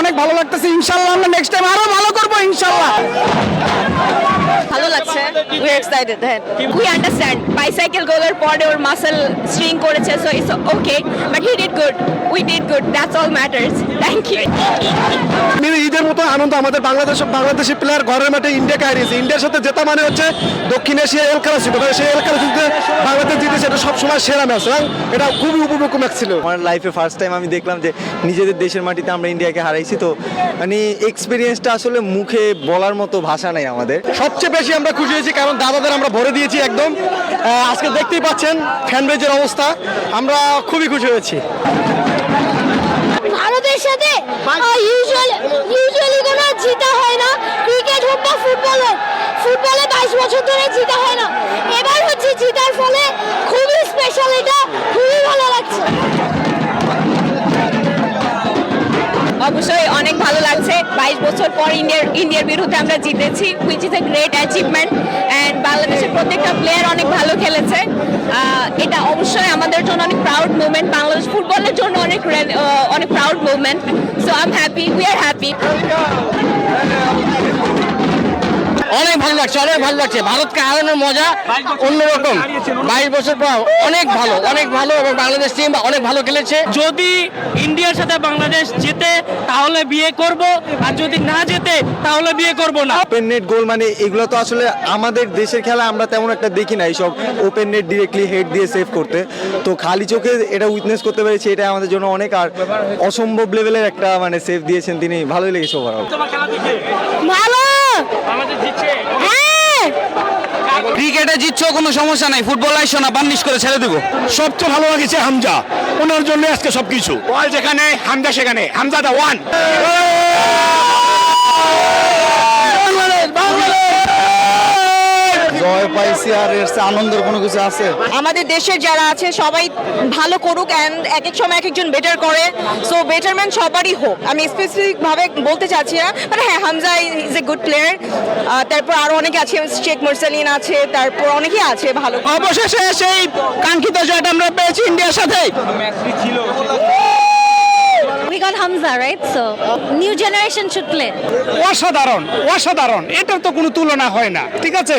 অনেক ভালো লাগতেছে ইনশাল্লাহ আমরা নেক্সট টাইম আরও ভালো করব ইনশাল্লাহ। ভালো লাগছে। উই এক্সাইটেড হ্যাঁ। উই আন্ডারস্ট্যান্ড বাইসাইকেল গোলের পরে ওর মাসেল স্ট্রিং করেছে so it's okay but he did good we did good that's all matters thank you মানে ঈদের মতো আনন্দ আমাদের বাংলাদেশ বাংলাদেশি প্লেয়ার ঘরের মাঠে ইন্ডিয়াকে হারিয়েছে। ইন্ডিয়ার সাথে জেতা মানে হচ্ছে দক্ষিণ এশিয়া এল খেলাছিল সেই এল খেলাচিতে বাংলাদেশ এটা সবসময় সেরা ম্যাচ এটা খুবই উপভোগ্য ম্যাচ ছিল। আমার লাইফে ফার্স্ট টাইম আমি দেখলাম যে নিজেদের দেশের মাটিতে আমরা ইন্ডিয়াকে হারাইছি তো মানে এক্সপিরিয়েন্সটা আসলে মুখে বলার মতো ভাষা নাই আমাদের। সবচেয়ে বেশি আমরা খুশি হয়েছি কারণ দাদাদের আমরা ভরে দিয়েছি একদম। আজকে দেখতেই পাচ্ছেন ফ্যানবেজের অবস্থা আমরা খুবই খুশি হয়েছি। ভারতের সাথে ইউজুয়ালি ইউজুয়ালি কোনো জিতা হয় না। ক্রিকেট হোক বা ফুটবল হোক ফুটবলে বাইশ বছর ধরে জিতা হয় ইন্ডিয়ার ইন্ডিয়ার বিরুদ্ধে আমরা জিতেছি which is a great achievement and বাংলাদেশের প্রত্যেকটা প্লেয়ার অনেক ভালো খেলেছে। এটা অবশ্যই আমাদের জন্য অনেক প্রাউড মুভমেন্ট বাংলাদেশ ফুটবলের জন্য অনেক অনেক proud movement so I am happy we are happy অনেক ভালো লাগছে অনেক ভালো লাগছে। ভারতকে হারানোর মজা অন্যরকম। বাইশ বছর পর অনেক ভালো অনেক ভালো এবং বাংলাদেশ টিম অনেক ভালো খেলেছে। যদি ইন্ডিয়ার সাথে বাংলাদেশ জেতে তাহলে বিয়ে করব আর যদি না জেতে তাহলে বিয়ে করব না। ওপেন নেট গোল মানে এগুলো তো আসলে আমাদের দেশের খেলা আমরা তেমন একটা দেখি না এইসব। ওপেন নেট ডিরেক্টলি হেড দিয়ে সেভ করতে। তো খালি চোখে এটা উইটনেস করতে পেরেছি এটা আমাদের জন্য অনেক আর অসম্ভব লেভেলের একটা মানে সেভ দিয়েছেন তিনি। ভালোই লেগেছে ওভারঅল ভালো ক্রিকেটে জিতছো কোনো সমস্যা নাই ফুটবল আইসো না বান্নিশ করে ছেড়ে দেবো। সবচেয়ে ভালো লাগছে হামজা। ওনার জন্য আজকে সবকিছু। বল যেখানে হামজা সেখানে। হামজা দা ওয়ান জয় আর এর আনন্দের কোনো কিছু আছে? আমাদের দেশের যারা আছে সবাই ভালো করুক অ্যান্ড এক এক সময় এক একজন বেটার করে সো বেটারম্যান সবারই হোক। আমি স্পেসিফিক ভাবে বলতে চাচ্ছি না মানে হ্যাঁ Hamza is a good player তারপর আরও অনেকে আছে শেখ মুরসালিন আছে তারপর অনেকেই আছে ভালো। অবশেষে সেই কাঙ্ক্ষিত জয়টা আমরা পেয়েছি ইন্ডিয়ার সাথে। We Hamza, right? So, new generation should play. অসাধারণ অসাধারণ এটার তো কোনো তুলনা হয় না ঠিক আছে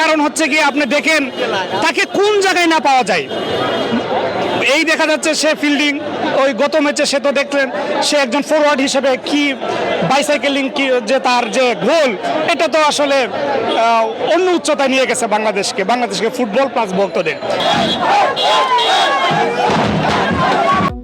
কারণ হচ্ছে কি আপনি দেখেন তাকে কোন জায়গায় না পাওয়া যায় এই দেখা যাচ্ছে সে ফিল্ডিং ওই গত ম্যাচে সে তো দেখলেন সে একজন ফরওয়ার্ড হিসেবে কি বাইসাইকেলিং কি যে তার যে গোল এটা তো আসলে অন্য উচ্চতায় নিয়ে গেছে বাংলাদেশকে বাংলাদেশকে ফুটবল প্লাস ভক্তদের